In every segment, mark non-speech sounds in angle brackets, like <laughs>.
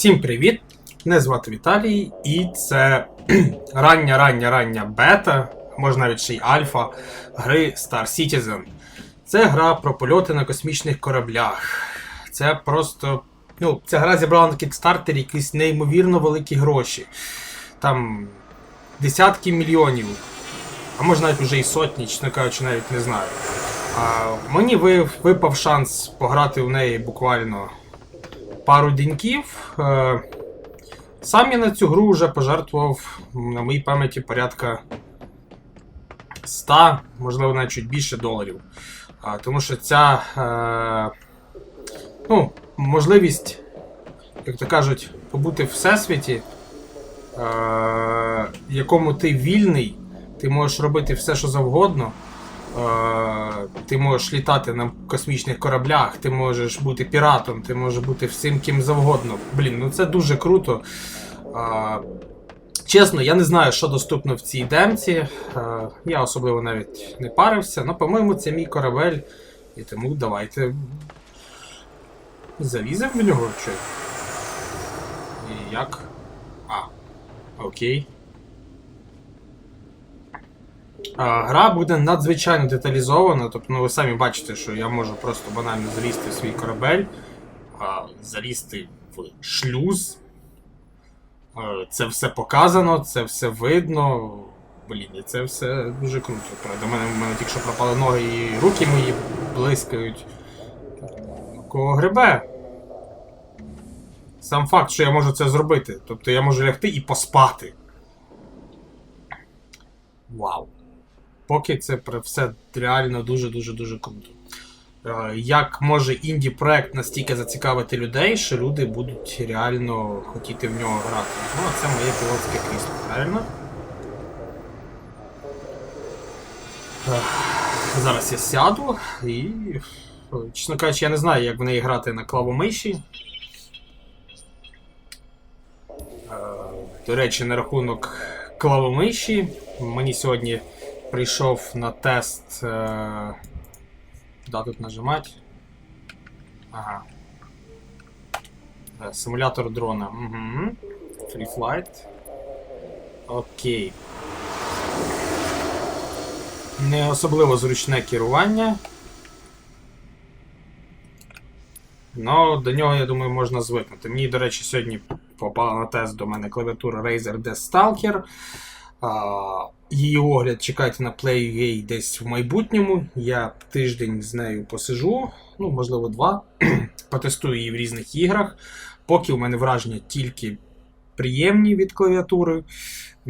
Всім привіт! Мене звати Віталій, і це рання, рання, рання бета, може навіть ще й альфа гри Star Citizen. Це гра про польоти на космічних кораблях. Це просто. Ну, ця гра зібрала на Kickstarter якісь неймовірно великі гроші. Там десятки мільйонів, а може навіть вже і сотні, чесно кажучи, навіть не знаю. А мені випав шанс пограти в неї буквально пару деньків. Е, Сам я на цю гру вже пожертвував на моїй пам'яті порядка 100, можливо, навіть чуть більше доларів. Тому що ця е, ну, можливість, як то кажуть, побути в всесвіті, е, якому ти вільний, ти можеш робити все, що завгодно. Е, Ти можеш літати на космічних кораблях, ти можеш бути піратом, ти можеш бути всім ким завгодно. Блін, ну це дуже круто. Е, Чесно, я не знаю, що доступно в цій демці. Е, Я особливо навіть не парився, але, по-моєму, це мій корабель. І тому давайте заліземо в нього чи. І як? А, окей. Гра буде надзвичайно деталізована, тобто ну, ви самі бачите, що я можу просто банально залізти в свій корабель, залізти в шлюз. Це все показано, це все видно. Блін, і це все дуже круто. Правда, мене, в мене тільки що пропали ноги і руки мої блискають. Кого гребе? Сам факт, що я можу це зробити. Тобто я можу лягти і поспати. Вау. Поки це все реально дуже-дуже дуже круто. Е, Як може інді-проект настільки зацікавити людей, що люди будуть реально хотіти в нього грати. Ну, а це моє пілотське крісло, правильно? Зараз я сяду і. е, Чесно кажучи, я не знаю, як в неї грати на клавомиші. Е, До речі, на рахунок клавомиші. Мені сьогодні прийшов на тест. Е... Куда тут нажимати? Ага. Е, Симулятор дрона. Угу. Free flight. Окей. Не особливо зручне керування. Ну, до нього, я думаю, можна звикнути. Мені, до речі, сьогодні попала на тест до мене клавіатура Razer Death Stalker. Її огляд чекайте на PlayUA десь в майбутньому. Я тиждень з нею посижу, ну, можливо, два. <clears throat> Потестую її в різних іграх. Поки у мене враження тільки приємні від клавіатури.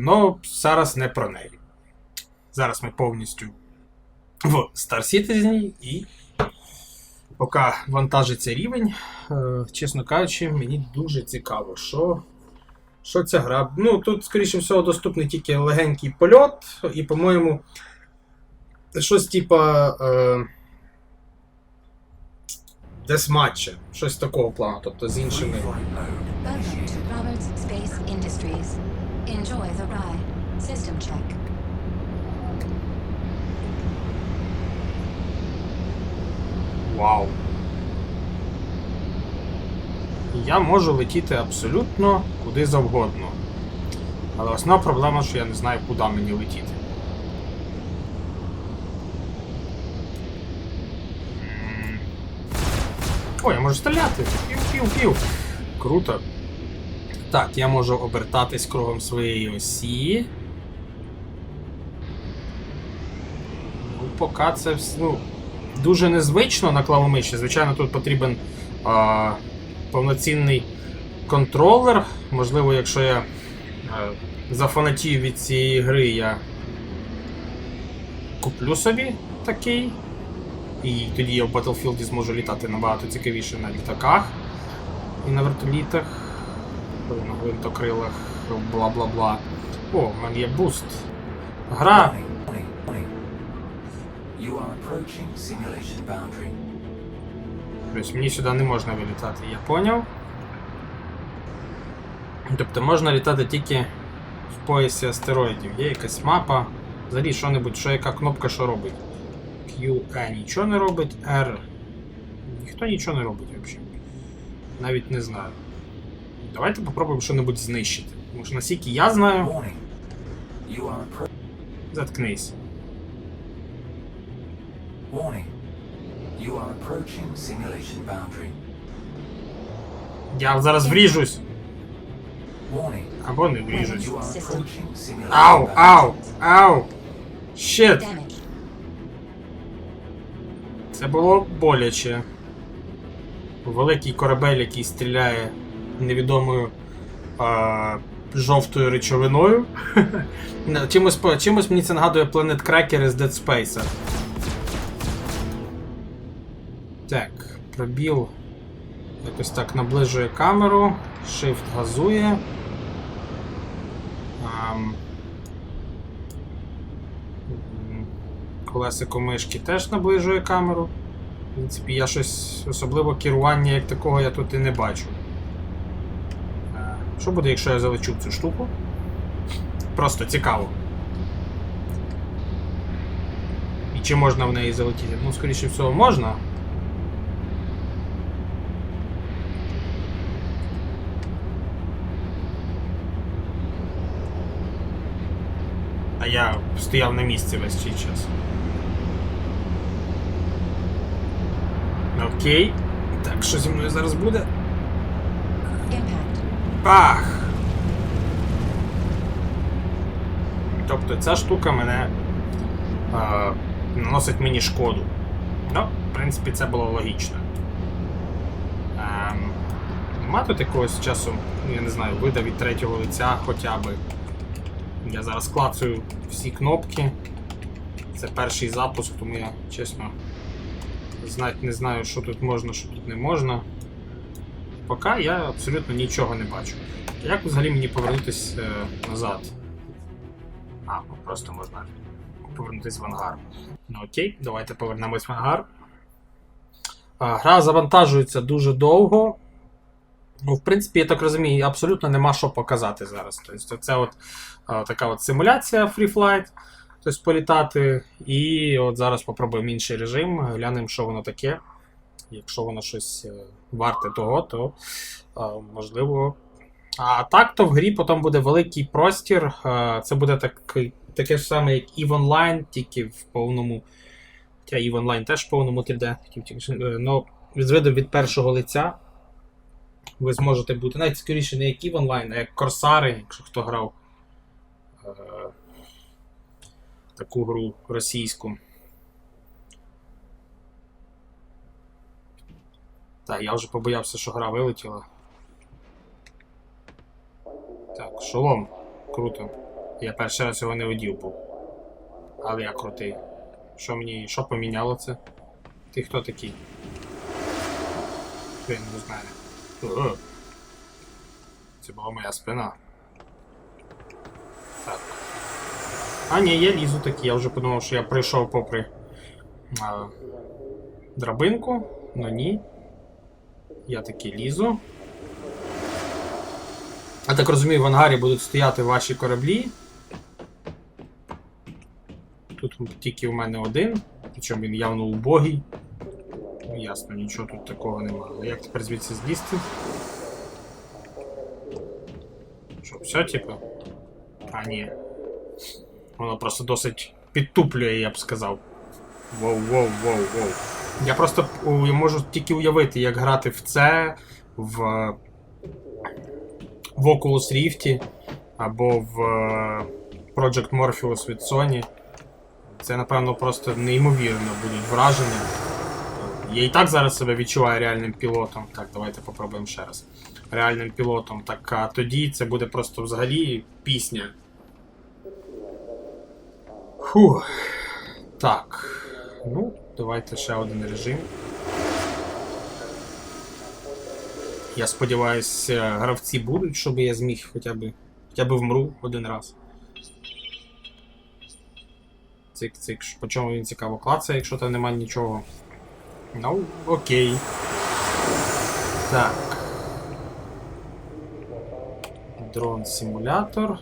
але зараз не про неї. Зараз ми повністю в Star Citizen і поки вантажиться рівень, е, чесно кажучи, мені дуже цікаво, що що ця гра? Ну, тут, скоріше всього, доступний тільки легенький польот, і, по-моєму, щось типа. Е... Десматча, щось такого плану, тобто з іншими. Welcome to Я можу летіти абсолютно куди завгодно. Але основна проблема, що я не знаю, куди мені летіти. О, я можу стріляти. Пів-пів-пів. Круто. Так, я можу обертатись кругом своєї осі. Ну, поки це ну, дуже незвично на клавомиші. Звичайно, тут потрібен а, повноцінний контролер. Можливо, якщо я е, зафанатію від цієї гри, я куплю собі такий. І тоді я в Battlefield зможу літати набагато цікавіше на літаках і на вертолітах, на гвинтокрилах, бла-бла-бла. О, в мене є буст. Гра. You are approaching simulation boundary. Тобто мені сюди не можна вилітати, я поняв. Тобто можна літати тільки в поясі астероїдів. Є якась мапа. Взагалі що-небудь, що яка кнопка що робить. Q, E нічого не робить, R. Ніхто нічого не робить взагалі. Навіть не знаю. Давайте попробуємо що-небудь знищити. Тому що наскільки я знаю. Заткнись. Warning. You are approaching simulation boundary. Я зараз вріжусь. Або не вріжусь. Ау, ау, ау! Щет! Damage. Це було боляче. Великий корабель, який стріляє невідомою а, жовтою речовиною. <laughs> Чимось, чимось мені це нагадує Planet Cracker з Dead Space. Так, пробіл. Якось так наближує камеру. Shift газує. Ам. Колесико мишки теж наближує камеру. В принципі, я щось особливо керування як такого я тут і не бачу. Е, Що буде, якщо я залечу цю штуку? Просто цікаво. І чи можна в неї залетіти? Ну, скоріше всього, можна. Я стояв на місці весь цей час. Окей. Так, що зі мною зараз буде? Impact. Ах! Тобто ця штука мене е, наносить мені шкоду. Ну, в принципі, це було логічно. Ем, нема тут якогось часу, ну, я не знаю, вида від третього лиця хоча би. Я зараз клацаю всі кнопки. Це перший запуск, тому я чесно знати не знаю, що тут можна, що тут не можна. Поки я абсолютно нічого не бачу. Як взагалі мені повернутись е, назад? А, ну просто можна повернутись в ангар. Ну окей, давайте повернемось в ангар. А, Гра завантажується дуже довго. Ну, в принципі, я так розумію, абсолютно нема що показати зараз. Тобто, це от а, така от симуляція Free Flight, тобто політати. І от зараз попробуємо інший режим, глянемо, що воно таке. Якщо воно щось е, варте того, то а, можливо. А так, то в грі потім буде великий простір. а, Це буде такий, таке ж саме, як EVE Online, тільки в повному. Хоча EVE Online теж в повному 3D. хотів тільки що, е, Ну, з виду від першого лиця. Ви зможете бути навіть скоріше не як EVE Online, а як Корсари, якщо хто грав е, таку гру російську. Так, я вже побоявся, що гра вилетіла. Так, шолом. Круто. Я перший раз його не одів був. Але я крутий. Що мені. Що поміняло це? Ти хто такий? Я не знаю. Це була моя спина. Так. А, ні, я лізу таки. Я вже подумав, що я пройшов попри а, драбинку, но ні. Я таки лізу. Я так розумію, в ангарі будуть стояти ваші кораблі. Тут тільки у мене один, причому він явно убогий. Ну, ясно, нічого тут такого немає. Але як тепер звідси злізти? Що, все, типу? А, ні. Воно просто досить підтуплює, я б сказав. Воу, воу, воу, воу. Я просто у- можу тільки уявити, як грати в це в, в Oculus Rift або в е, Project Morpheus від Sony. Це, напевно, просто неймовірно будуть враження. Я і так зараз себе відчуваю реальним пілотом. Так, давайте попробуємо ще раз. Реальним пілотом. Так, а тоді це буде просто взагалі пісня. Фух. Так. Ну, давайте ще один режим. Я сподіваюся, гравці будуть, щоб я зміг хоча б, хоча б вмру один раз. Цик, цик. По чому він цікаво клацає, якщо там немає нічого. Ну, окей. Так. Дрон-симулятор.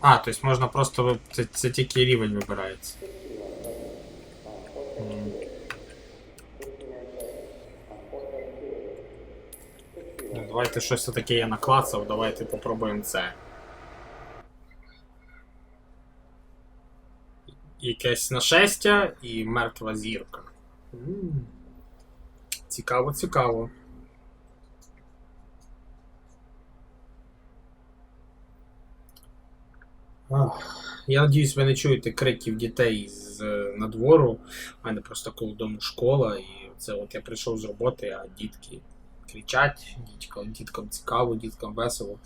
А, то есть можно просто це, це тільки рівень вибирається. Ну, давайте щось-таки я наклацав, давайте попробуем це. Якесь нашестя і мертва зірка. Цікаво, цікаво. Я надіюсь, ви не чуєте криків дітей з надвору. У мене просто коло дому школа, і це от я прийшов з роботи, а дітки кричать, діткам, діткам цікаво, діткам весело.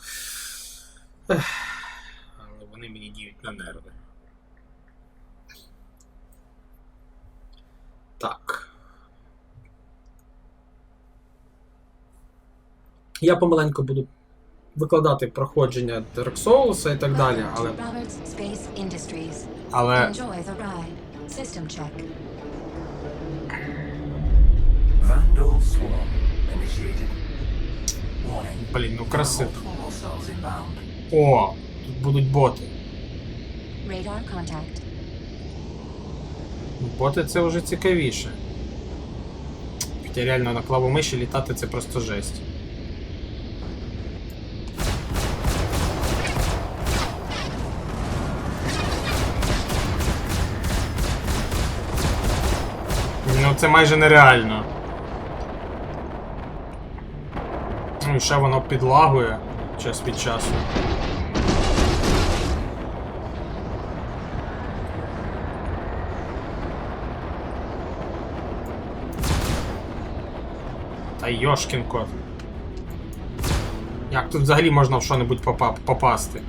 Але вони мені діють на нерви. Так. Я помаленьку буду викладати проходження Dark Souls і так далі, але. Але. Блін, ну красиво. О, тут будуть боти. Radar contact. Боти це вже цікавіше. Хоча реально на клавомиші літати це просто жесть. Ну це майже нереально. Ну і ще воно підлагує час від часу. Та йошкін кот. Як тут взагалі можна в що-небудь попа- попасти?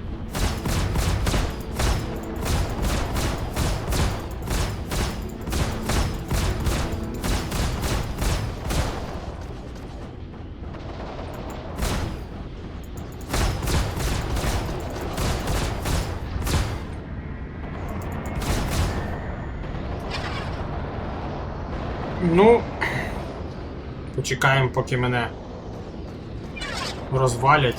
Ну. Почекаємо, поки мене розвалять.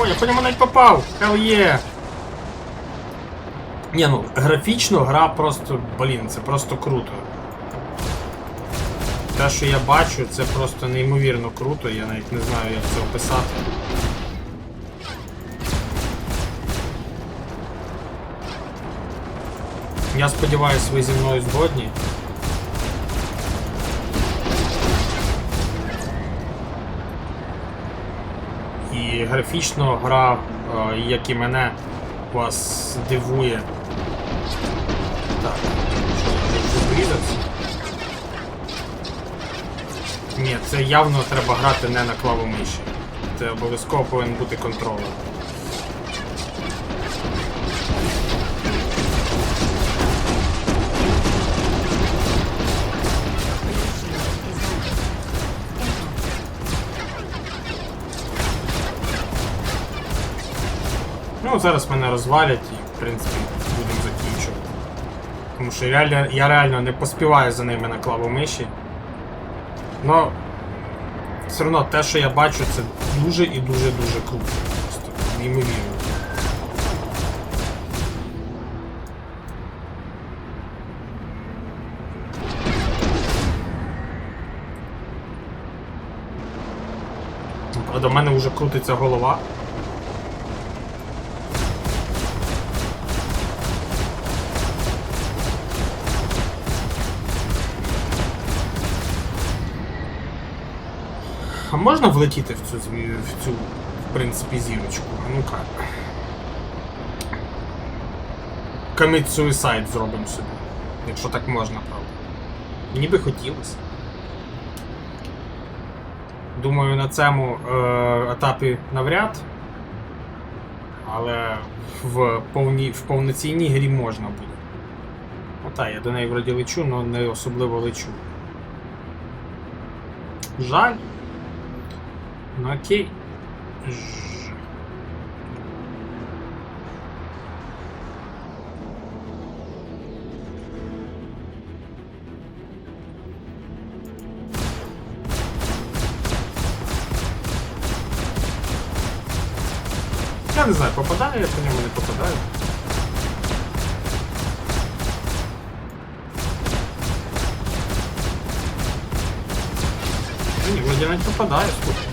Ой, я по ньому навіть попав! Hell yeah! Ні, ну, графічно гра просто, блін, це просто круто. Те, що я бачу, це просто неймовірно круто, я навіть не знаю, як це описати. Я сподіваюся, ви зі мною згодні. І графічно гра, е, як і мене, вас дивує. Ні, це явно треба грати не на клавомиші. Це обов'язково повинен бути контролер. Ну, зараз мене розвалять і, в принципі, будемо закінчувати. Тому що реально, я реально не поспіваю за ними на клавомиші. Но все одно те, що я бачу, це дуже і дуже-дуже круто. Просто неймовірно. Правда, в мене вже крутиться голова. А можна влетіти в цю в цю, в принципі, зірочку? Ну-ка. Commit suicide зробимо собі. Якщо так можна, правда. Мені би хотілося. Думаю, на цьому е, етапі навряд. Але в, повній, в повноцінній грі можна буде. Ота, я до неї вроді лечу, але не особливо лечу. Жаль. Ну окей. Ж- Я не знаю, попадаю я по ньому, не попадаю. Ні, вроді навіть попадає, слухай.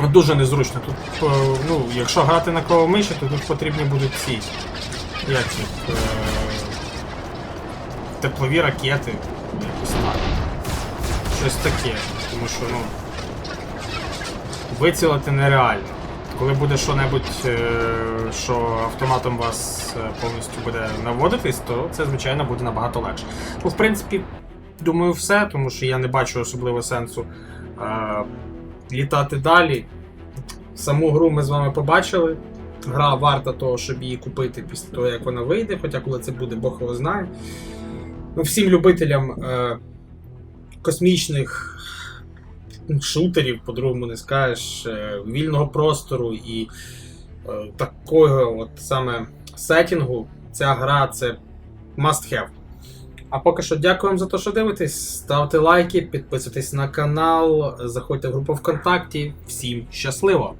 Дуже незручно. Тут, е, ну, якщо грати на клавомиші, то тут потрібні будуть ці. Як їх? Е, теплові ракети. Якось так. Щось таке. Тому що, ну. Вицілити нереально. Коли буде що-небудь, е, що автоматом вас повністю буде наводитись, то це, звичайно, буде набагато легше. Ну, в принципі, думаю, все, тому що я не бачу особливо сенсу літати далі. Саму гру ми з вами побачили. Гра варта того, щоб її купити після того, як вона вийде, хоча коли це буде, Бог його знає. Ну, всім любителям е, космічних шутерів, по-другому не скажеш, е, вільного простору і е, такого от саме сетінгу, ця гра це must have. А поки що дякуємо за те, що дивитесь. Ставте лайки, підписуйтесь на канал, заходьте в групу ВКонтакті. Всім щасливо!